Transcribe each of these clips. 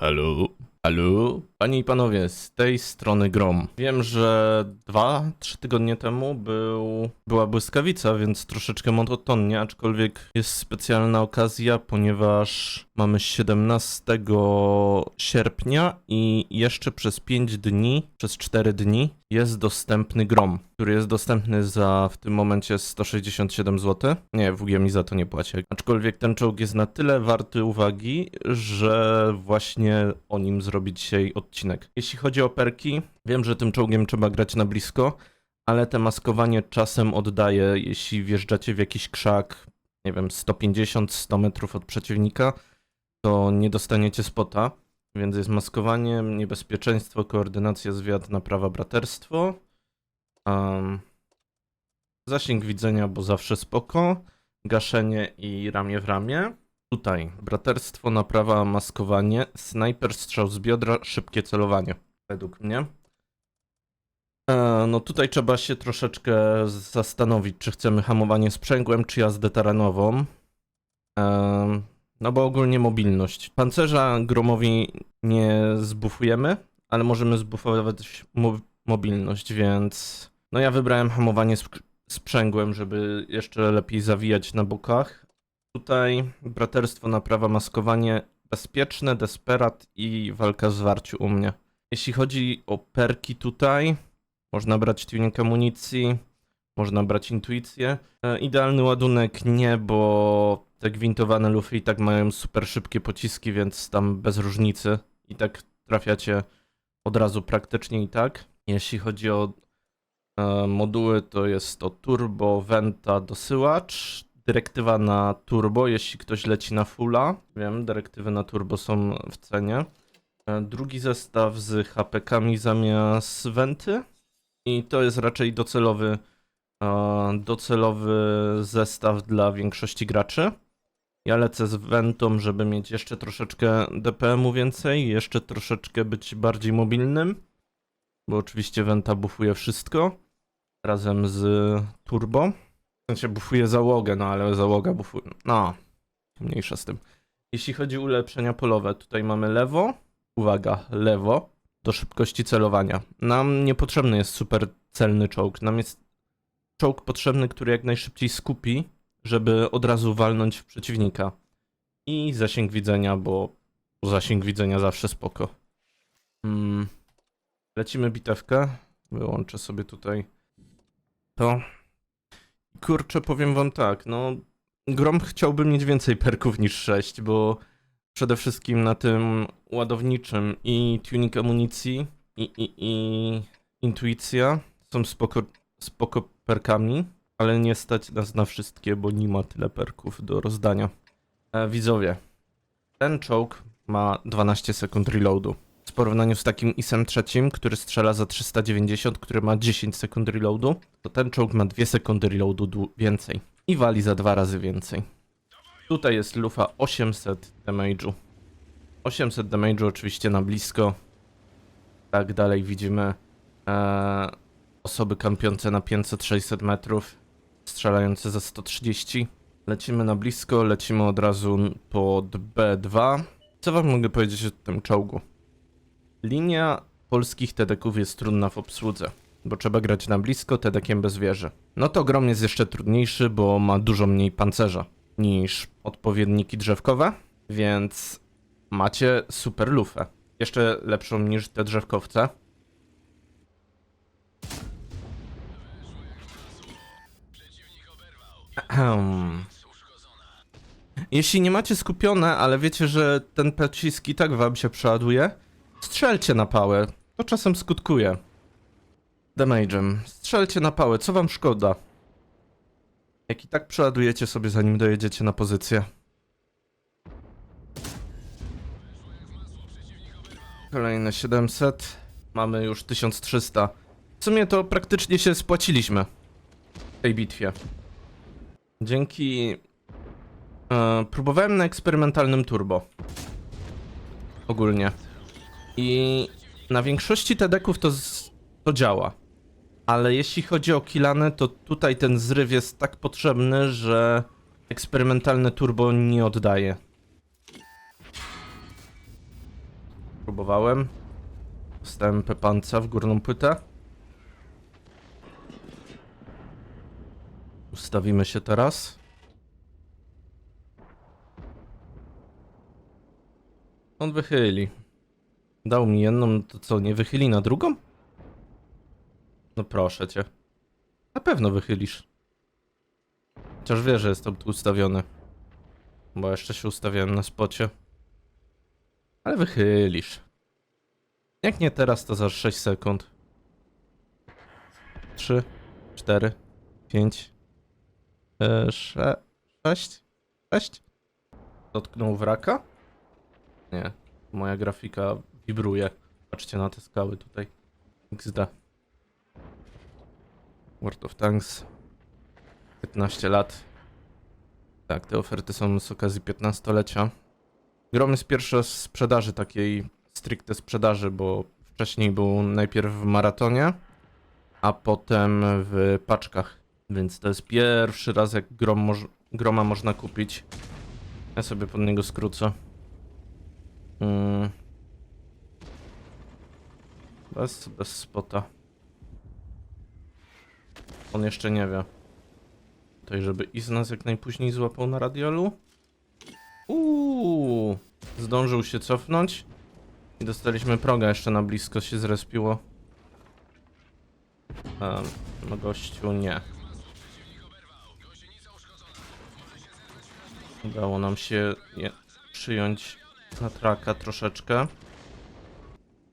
Allô? Allô? Panie i panowie, z tej strony Grom. Wiem, że dwa, trzy tygodnie temu był, była błyskawica, więc troszeczkę monotonnie, aczkolwiek jest specjalna okazja, ponieważ mamy 17 sierpnia i jeszcze przez 5 dni, przez 4 dni jest dostępny Grom, który jest dostępny za w tym momencie 167 zł. Nie, WG mi za to nie płaci. Aczkolwiek ten czołg jest na tyle warty uwagi, że właśnie o nim zrobić dzisiaj odcinek. Jeśli chodzi o perki, wiem, że tym czołgiem trzeba grać na blisko, ale te maskowanie czasem oddaje, jeśli wjeżdżacie w jakiś krzak, nie wiem, 150-100 metrów od przeciwnika, to nie dostaniecie spota. Więc jest maskowanie, niebezpieczeństwo, koordynacja, zwiat, naprawa, braterstwo. Um, zasięg widzenia, bo zawsze spoko. Gaszenie i ramię w ramię. Tutaj braterstwo, naprawa, maskowanie, snajper, strzał z biodra, szybkie celowanie. Według mnie. E, no tutaj trzeba się troszeczkę zastanowić, czy chcemy hamowanie sprzęgłem, czy jazdę terenową. Em, no bo ogólnie mobilność. Pancerza gromowi nie zbufujemy, ale możemy zbufować mo mobilność, więc no ja wybrałem hamowanie sp sprzęgłem, żeby jeszcze lepiej zawijać na bokach. Tutaj braterstwo, naprawa, maskowanie bezpieczne, desperat i walka w zwarciu u mnie. Jeśli chodzi o perki tutaj, można brać tuning amunicji, można brać intuicję. E, idealny ładunek nie, bo te gwintowane lufy i tak mają super szybkie pociski, więc tam bez różnicy i tak trafiacie od razu praktycznie i tak. Jeśli chodzi o e, moduły, to jest to turbo, venta, dosyłacz, dyrektywa na turbo, jeśli ktoś leci na fulla. Wiem, dyrektywy na turbo są w cenie. E, drugi zestaw z HPK-ami zamiast wenty i to jest raczej docelowy e, docelowy zestaw dla większości graczy. Ja lecę z Ventą, żeby mieć jeszcze troszeczkę DPM-u więcej, jeszcze troszeczkę być bardziej mobilnym, bo oczywiście Venta buffuje wszystko razem z Turbo. Sensie buffuje załogę, no ale załoga buffuje. No, mniejsza z tym. Jeśli chodzi o ulepszenia polowe, tutaj mamy lewo. Uwaga, lewo do szybkości celowania. Nam niepotrzebny jest super celny czołg. Nam jest czołg potrzebny, który jak najszybciej skupi, żeby od razu walnąć w przeciwnika. I zasięg widzenia, bo zasięg widzenia zawsze spoko. Mm. Lecimy bitewkę. Wyłączę sobie tutaj to. Kurczę, powiem wam tak, no Grom chciałby mieć więcej perków niż 6, bo przede wszystkim na tym ładowniczym i tuning amunicji i, i, i intuicja są spoko, spoko perkami, ale nie stać nas na wszystkie, bo nie ma tyle perków do rozdania. E, widzowie, ten czołg ma 12 sekund reloadu. W porównaniu z takim ISem trzecim, który strzela za 390, który ma 10 sekund reloadu, to ten czołg ma 2 sekundy reloadu więcej. I wali za dwa razy więcej. Tutaj jest lufa 800 damage'u. 800 damage'u oczywiście na blisko. Tak dalej widzimy e, osoby kampiące na 500-600 metrów, strzelające za 130. Lecimy na blisko, lecimy od razu pod B2. Co wam mogę powiedzieć o tym czołgu? Linia polskich TDK-ów jest trudna w obsłudze, bo trzeba grać na blisko TDK-iem bez wieży. No to grom jest jeszcze trudniejszy, bo ma dużo mniej pancerza niż odpowiedniki drzewkowe, więc macie super lufę. Jeszcze lepszą niż te drzewkowce. Ahem. Jeśli nie macie skupione, ale wiecie, że ten pocisk i tak wam się przeładuje, strzelcie na pałę. To czasem skutkuje. Damage'em. Strzelcie na pałę, co wam szkoda? Jak i tak przeładujecie sobie zanim dojedziecie na pozycję. Kolejne 700. Mamy już 1300. W sumie to praktycznie się spłaciliśmy w tej bitwie. Dzięki. E, próbowałem na eksperymentalnym turbo. Ogólnie. I na większości TDK-ów to, to działa. Ale jeśli chodzi o Kilane, to tutaj ten zryw jest tak potrzebny, że eksperymentalne turbo nie oddaje. Próbowałem. Dostałem pepanca w górną płytę. Ustawimy się teraz. On wychyli. Dał mi jedną, to co, nie wychyli na drugą? No proszę cię. Na pewno wychylisz. Chociaż wie, że jestem tu ustawiony. Bo jeszcze się ustawiałem na spocie. Ale wychylisz. Jak nie teraz, to za 6 sekund. 3, 4, 5, 6, 6. Dotknął wraka? Nie. Moja grafika wibruje. Patrzcie na te skały tutaj. XD. World of Tanks. 15 lat. Tak, te oferty są z okazji 15-lecia. Grom jest pierwsza z sprzedaży takiej stricte sprzedaży, bo wcześniej był najpierw w maratonie, a potem w paczkach. Więc to jest pierwszy raz, jak grom moż groma można kupić. Ja sobie pod niego skrócę. Mm. Bez, bez spota. On jeszcze nie wie. Tutaj, żeby i z nas jak najpóźniej złapał na radiolu. Uuu, zdążył się cofnąć. I dostaliśmy proga, jeszcze na blisko się zrespiło. A, no gościu nie. Udało nam się je przyjąć na traka troszeczkę.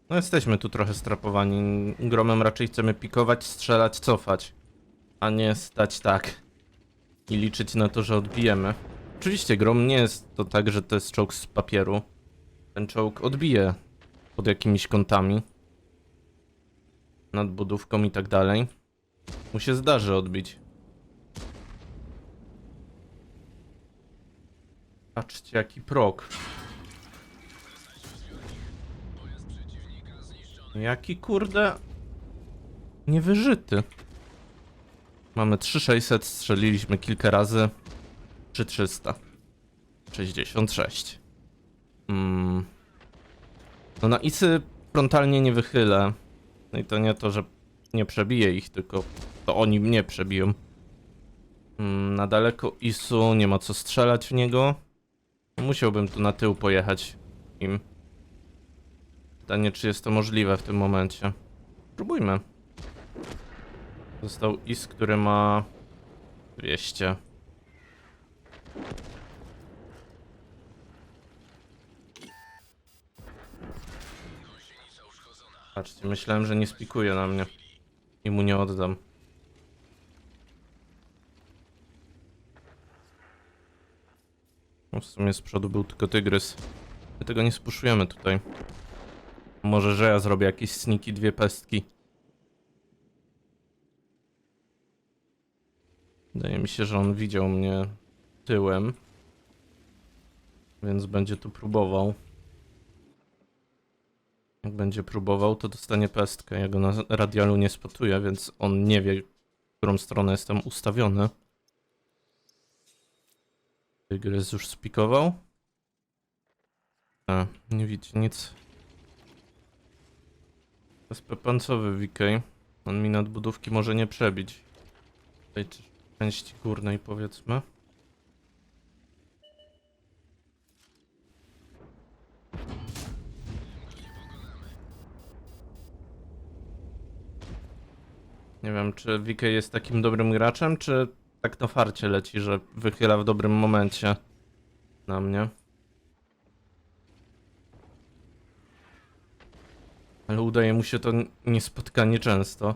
No jesteśmy tu trochę strapowani. Gromem raczej chcemy pikować, strzelać, cofać. A nie stać tak. I liczyć na to, że odbijemy. Oczywiście grom nie jest to tak, że to jest czołg z papieru. Ten czołg odbije pod jakimiś kątami. Nad budówką i tak dalej. Mu się zdarzy odbić. Patrzcie jaki prok. Jaki kurde... Niewyżyty. Mamy 3600, strzeliliśmy kilka razy. 3300. 66. Mm. No na isy frontalnie nie wychylę. No i to nie to, że nie przebiję ich, tylko to oni mnie przebiją. Mm, na daleko isu nie ma co strzelać w niego. Musiałbym tu na tył pojechać im. Pytanie, czy jest to możliwe w tym momencie. Spróbujmy. Został is, który ma 200. Patrzcie, myślałem, że nie spikuje na mnie. I mu nie oddam. No w sumie z przodu był tylko tygrys. My tego nie spuszujemy tutaj. Może, że ja zrobię jakieś sniki, dwie pestki. Wydaje mi się, że on widział mnie tyłem. Więc będzie tu próbował. Jak będzie próbował, to dostanie pestkę. Ja go na radialu nie spotuję, więc on nie wie, w którą stronę jestem ustawiony. Tygrys już spikował. A, nie widzi nic. To jest pepancowy VK. On mi nadbudówki może nie przebić. Tej części górnej powiedzmy. Nie wiem, czy VK jest takim dobrym graczem, czy tak na farcie leci, że wychyla w dobrym momencie na mnie. Ale udaje mu się to n- niespotkanie często.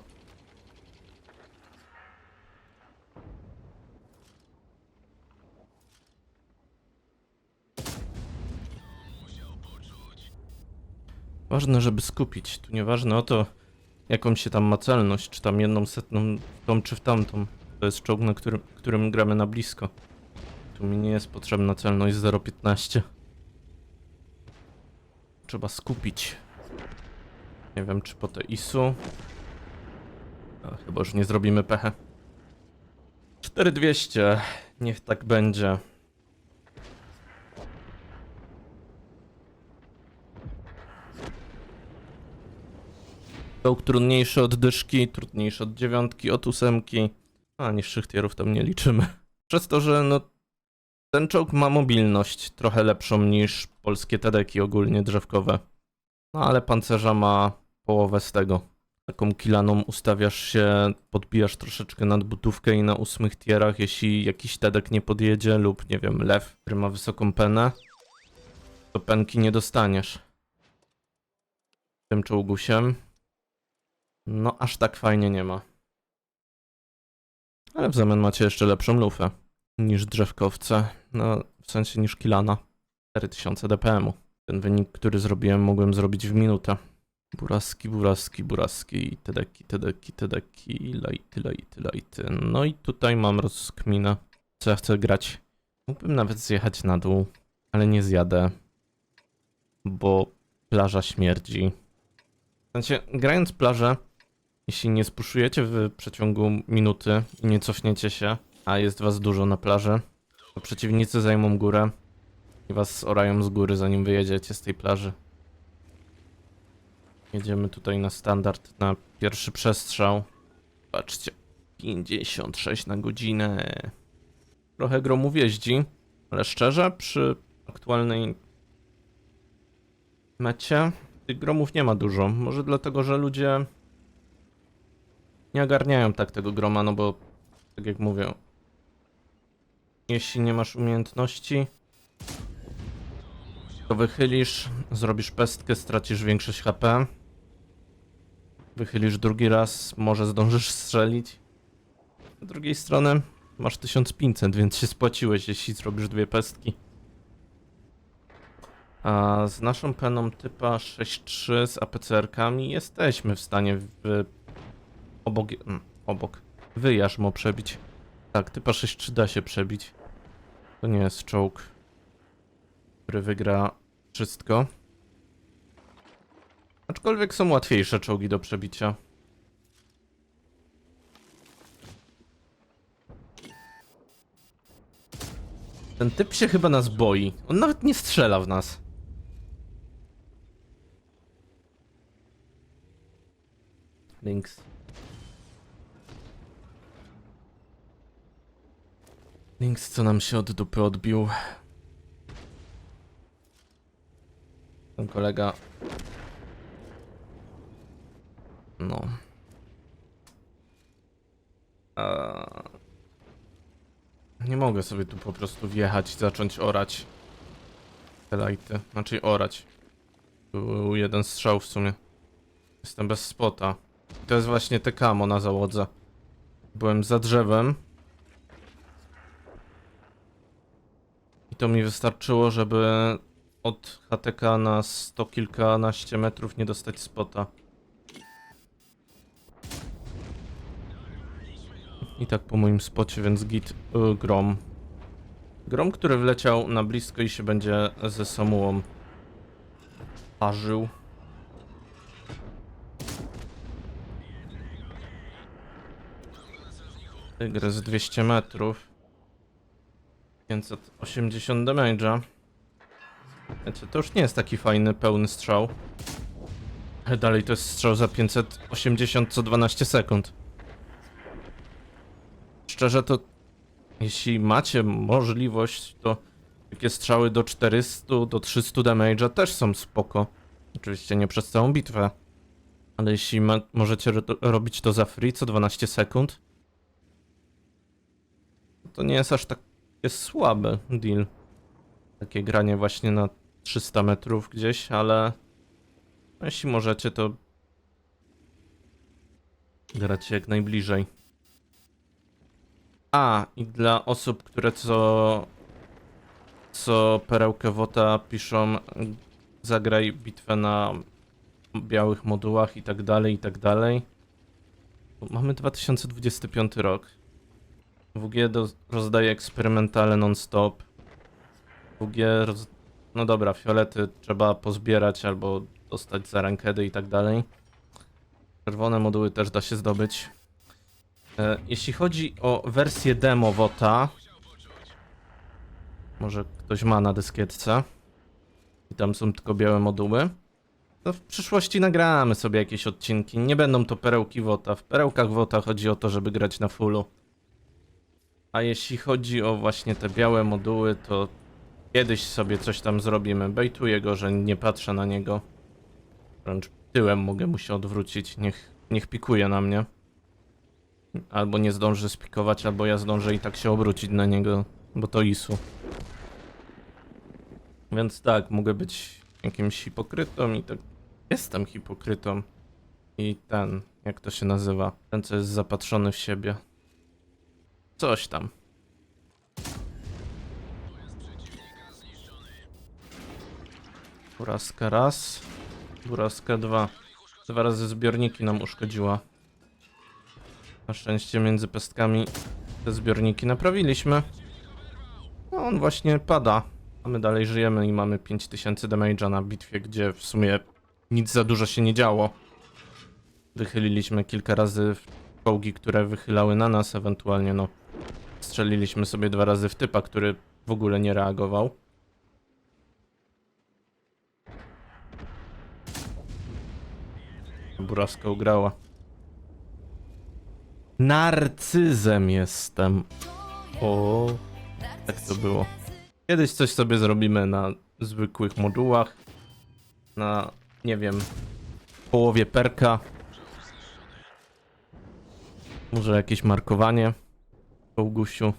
Ważne, żeby skupić. Tu nieważne o to, jaką się tam ma celność, czy tam jedną setną w tą czy w tamtą. To jest czołg, na którym, którym gramy na blisko. Tu mi nie jest potrzebna celność 0,15. Trzeba skupić. Nie wiem, czy po te ISU. A, chyba już nie zrobimy pechę. 4200. Niech tak będzie. Czołg trudniejszy od dyszki, trudniejszy od dziewiątki, od ósemki. A niższych tierów tam nie liczymy. Przez to, że no ten czołg ma mobilność trochę lepszą niż polskie tedeki ogólnie drzewkowe. No ale pancerza ma połowę z tego. Taką kilaną ustawiasz się, podbijasz troszeczkę nad butówkę i na ósmych tierach, jeśli jakiś tedek nie podjedzie lub nie wiem, lew, który ma wysoką penę, to penki nie dostaniesz. Tym czołgusiem. No aż tak fajnie nie ma. Ale w zamian macie jeszcze lepszą lufę niż drzewkowce. No, w sensie niż Kilana. 4000 dpm-u. Ten wynik, który zrobiłem, mogłem zrobić w minutę. Buraski, buraski, buraski, tedeki, tedeki, tedeki, lajty, lajty, lajty. No i tutaj mam rozkminę, co ja chcę grać. Mógłbym nawet zjechać na dół, ale nie zjadę, bo plaża śmierdzi. Sensie, grając plażę, jeśli nie spuszujecie w przeciągu minuty i nie cofniecie się, a jest was dużo na plaży, to przeciwnicy zajmą górę i was orają z góry, zanim wyjedziecie z tej plaży. Jedziemy tutaj na standard, na pierwszy przestrzał. Patrzcie, 56 na godzinę. Trochę gromów jeździ, ale szczerze, przy aktualnej mecie tych gromów nie ma dużo. Może dlatego, że ludzie nie ogarniają tak tego groma, no bo tak jak mówię, jeśli nie masz umiejętności, to wychylisz, zrobisz pestkę, stracisz większość HP. Wychylisz drugi raz, może zdążysz strzelić. Z drugiej strony masz 1500, więc się spłaciłeś, jeśli zrobisz dwie pestki. A z naszą peną typa 6.3 z APCR-kami jesteśmy w stanie w obok, mm, obok, wyjarzmo przebić. Tak, typa 6.3 da się przebić. To nie jest czołg, który wygra wszystko. Aczkolwiek są łatwiejsze czołgi do przebicia. Ten typ się chyba nas boi. On nawet nie strzela w nas. Links. Links, co nam się od dupy odbił. Ten kolega. No. Nie mogę sobie tu po prostu wjechać i zacząć orać. Te lajty. Znaczy orać. Był jeden strzał w sumie. Jestem bez spota. To jest właśnie te kamo na załodze. Byłem za drzewem. I to mi wystarczyło, żeby od HTK na sto kilkanaście metrów nie dostać spota. I tak po moim spocie, więc git y, grom. Grom, który wleciał na blisko i się będzie ze Samułą parzył. Tygrys 200 metrów. 580 damage'a. Wiecie, to już nie jest taki fajny, pełny strzał. Ale dalej to jest strzał za 580 co 12 sekund. Szczerze to, jeśli macie możliwość, to takie strzały do 400, do 300 damage'a też są spoko. Oczywiście nie przez całą bitwę. Ale jeśli ma, możecie ro robić to za free co 12 sekund, to nie jest aż tak jest słaby deal. Takie granie właśnie na 300 metrów gdzieś, ale jeśli możecie, to gracie jak najbliżej. A, i dla osób, które co co perełkę wota piszą zagraj bitwę na białych modułach i tak dalej, i tak dalej. Mamy 2025 rok. WG do, rozdaje eksperymentale non-stop. WG roz... No dobra, fiolety trzeba pozbierać albo dostać za rankedy i tak dalej. Czerwone moduły też da się zdobyć. E, jeśli chodzi o wersję demo WOTA, może ktoś ma na dyskietce i tam są tylko białe moduły, No w przyszłości nagramy sobie jakieś odcinki. Nie będą to perełki WOTA. W perełkach WOTA chodzi o to, żeby grać na fullu. A jeśli chodzi o właśnie te białe moduły, to kiedyś sobie coś tam zrobimy. Bejtuję go, że nie patrzę na niego. Wręcz tyłem mogę mu się odwrócić. Niech, niech pikuje na mnie. Albo nie zdąży spikować, albo ja zdążę i tak się obrócić na niego, bo to ISU. Więc tak, mogę być jakimś hipokrytą i tak jestem hipokrytą. I ten, jak to się nazywa? Ten, co jest zapatrzony w siebie. Coś tam. Buraska raz. Buraska dwa. Dwa razy zbiorniki nam uszkodziła. Na szczęście między pestkami te zbiorniki naprawiliśmy. No on właśnie pada. A my dalej żyjemy i mamy 5000 damage'a na bitwie, gdzie w sumie nic za dużo się nie działo. Wychyliliśmy kilka razy czołgi, które wychylały na nas, ewentualnie no strzeliliśmy sobie dwa razy w typa, który w ogóle nie reagował. Buraska ugrała. Narcyzem jestem. O, tak to było. Kiedyś coś sobie zrobimy na zwykłych modułach. Na, nie wiem, połowie perka. Może jakieś markowanie. Kołgusiu.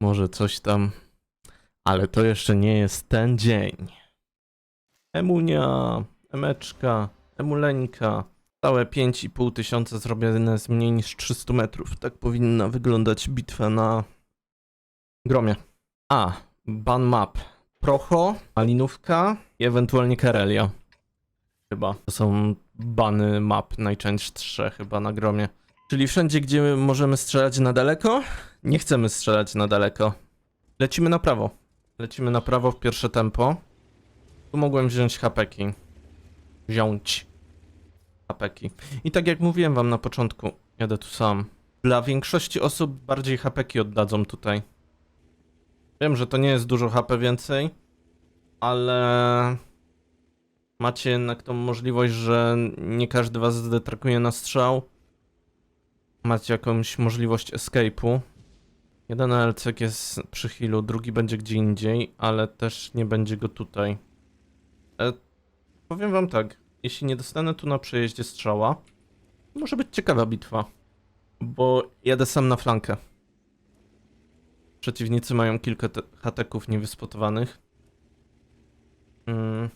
Może coś tam. Ale to jeszcze nie jest ten dzień. Emunia, Emeczka, Emuleńka. Całe 5,5 tysiąca zrobione z mniej niż 300 metrów. Tak powinna wyglądać bitwa na gromie. A, ban map. Procho, Malinówka i ewentualnie Karelia. Chyba. To są bany map najczęstsze chyba na gromie. Czyli wszędzie, gdzie możemy strzelać na daleko, nie chcemy strzelać na daleko. Lecimy na prawo. Lecimy na prawo w pierwsze tempo. Tu mogłem wziąć hapeki. Wziąć hapeki. I tak jak mówiłem wam na początku, jadę tu sam. Dla większości osób bardziej hapeki oddadzą tutaj. Wiem, że to nie jest dużo HP więcej, ale macie jednak tą możliwość, że nie każdy was zdetrakuje na strzał. Macie jakąś możliwość escape'u. Jeden LCK jest przy healu, drugi będzie gdzie indziej, ale też nie będzie go tutaj. E, powiem wam tak, jeśli nie dostanę tu na przejeździe strzała, może być ciekawa bitwa, bo jadę sam na flankę. Przeciwnicy mają kilka te- hateków niewyspotowanych. Mm.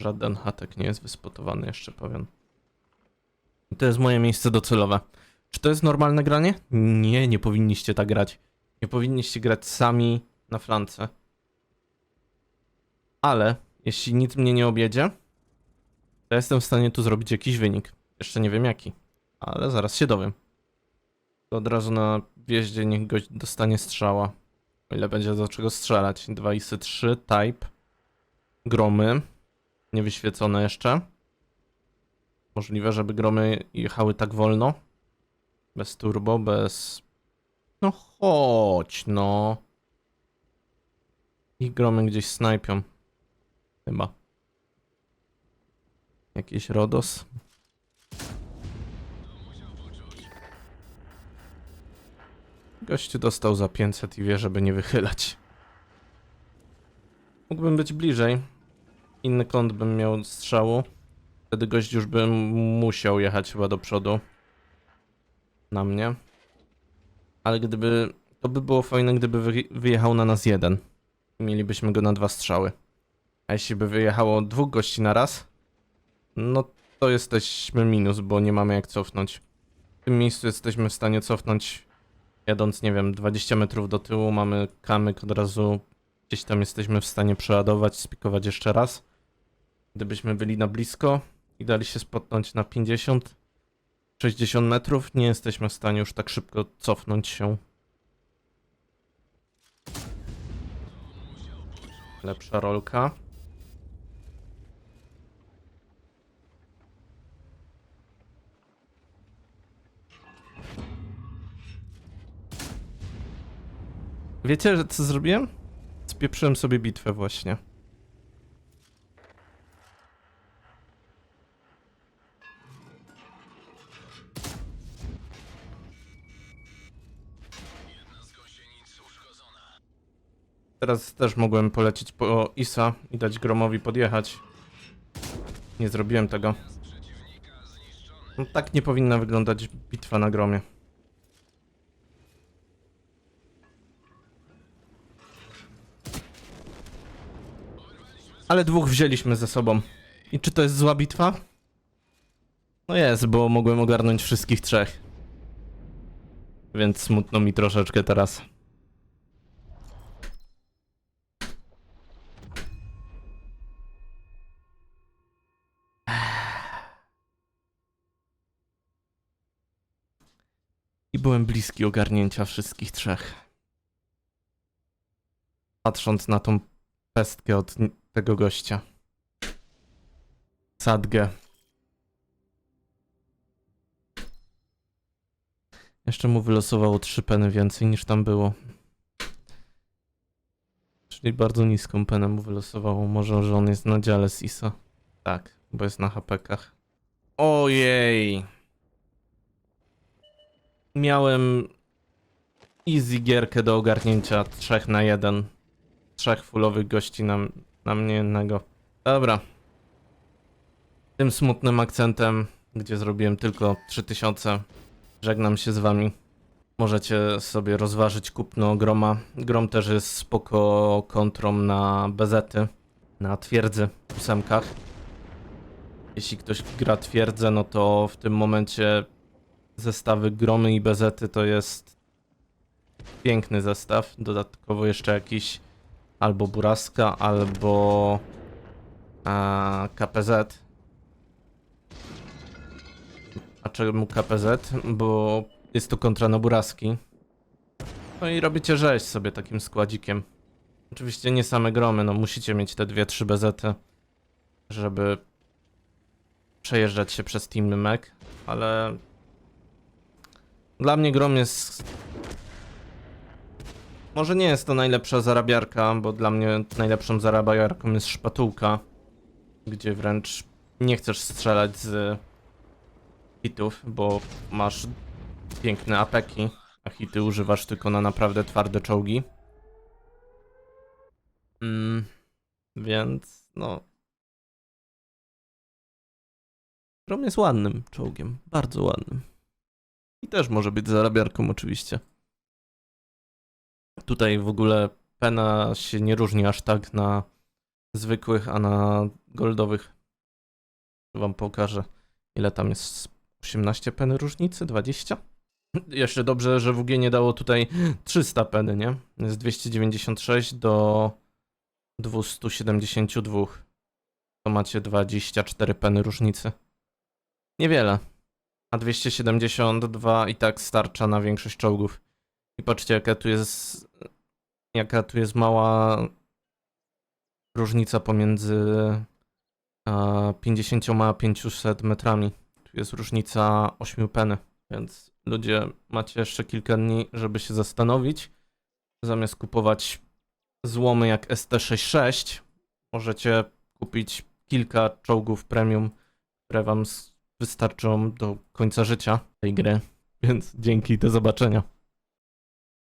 Żaden hatek nie jest wyspotowany, jeszcze powiem. I To jest moje miejsce docelowe. Czy to jest normalne granie? Nie, nie powinniście tak grać. Nie powinniście grać sami na flance. Ale jeśli nic mnie nie objedzie, to jestem w stanie tu zrobić jakiś wynik. Jeszcze nie wiem jaki, ale zaraz się dowiem. To od razu na wjeździe niech gość dostanie strzała. O ile będzie do czego strzelać. 2 isy 3, type. Gromy. Niewyświecone jeszcze. Możliwe, żeby gromy jechały tak wolno. Bez turbo, bez... No chodź, no. I gromy gdzieś snajpią. Chyba. Jakiś Rodos. Gościu dostał za 500 i wie, żeby nie wychylać. Mógłbym być bliżej. Inny kąt bym miał strzału. Wtedy gość już by musiał jechać chyba do przodu. Na mnie. Ale gdyby... To by było fajne, gdyby wy, wyjechał na nas jeden. Mielibyśmy go na dwa strzały. A jeśli by wyjechało dwóch gości na raz, no to jesteśmy minus, bo nie mamy jak cofnąć. W tym miejscu jesteśmy w stanie cofnąć, jadąc, nie wiem, 20 metrów do tyłu, mamy kamyk od razu, gdzieś tam jesteśmy w stanie przeładować, spikować jeszcze raz. Gdybyśmy byli na blisko i dali się spotnąć na 50, 60 metrów, nie jesteśmy w stanie już tak szybko cofnąć się. Lepsza rolka. Wiecie, że co zrobiłem? Spieprzyłem sobie bitwę właśnie. Teraz też mogłem polecieć po Isa i dać Gromowi podjechać. Nie zrobiłem tego. No, tak nie powinna wyglądać bitwa na Gromie. Ale dwóch wzięliśmy ze sobą. I czy to jest zła bitwa? No jest, bo mogłem ogarnąć wszystkich trzech. Więc smutno mi troszeczkę teraz. I byłem bliski ogarnięcia wszystkich trzech. Patrząc na tą pestkę od tego gościa. Sadgę. Jeszcze mu wylosowało trzy peny więcej niż tam było. Czyli bardzo niską penę mu wylosowało. Może, że on jest na dziale z ISA. Tak, bo jest na HP-kach. Ojej. Miałem easy gierkę do ogarnięcia 3 na 1. Trzech fullowych gości na, na mnie jednego. Dobra. Tym smutnym akcentem, gdzie zrobiłem tylko 3000, żegnam się z wami. Możecie sobie rozważyć kupno Groma. Grom też jest spoko kontrą na bezety, na twierdzy ósemkach. Jeśli ktoś gra twierdzę, no to w tym momencie zestawy Gromy i bezety to jest piękny zestaw. Dodatkowo jeszcze jakiś albo Buraska, albo a, KPZ. A czemu KPZ? Bo jest to kontra na Buraski. No i robicie rzeź sobie takim składzikiem. Oczywiście nie same gromy, no musicie mieć te dwie, trzy bezety, żeby przejeżdżać się przez Team Mech, ale dla mnie grom jest może nie jest to najlepsza zarabiarka, bo dla mnie najlepszą zarabiarką jest szpatułka, gdzie wręcz nie chcesz strzelać z hitów, bo masz piękne apeki, a hity używasz tylko na naprawdę twarde czołgi. Mm, więc no. Grom jest ładnym czołgiem, bardzo ładnym. I też może być zarabiarką oczywiście. Tutaj w ogóle pena się nie różni aż tak na zwykłych, a na goldowych. Wam pokażę, ile tam jest 18 peny różnicy, 20? Jeszcze dobrze, że WG nie dało tutaj 300 peny, nie? Jest 296 do 272. To macie 24 peny różnicy. Niewiele. A 272 i tak starcza na większość czołgów. I patrzcie, jaka tu jest. Jaka tu jest mała różnica pomiędzy a, 50 a 500 metrami. Tu jest różnica 8 peny, więc ludzie macie jeszcze kilka dni, żeby się zastanowić. Zamiast kupować złomy jak ST66, możecie kupić kilka czołgów premium, które wam wystarczą do końca życia tej gry. Więc dzięki, do zobaczenia.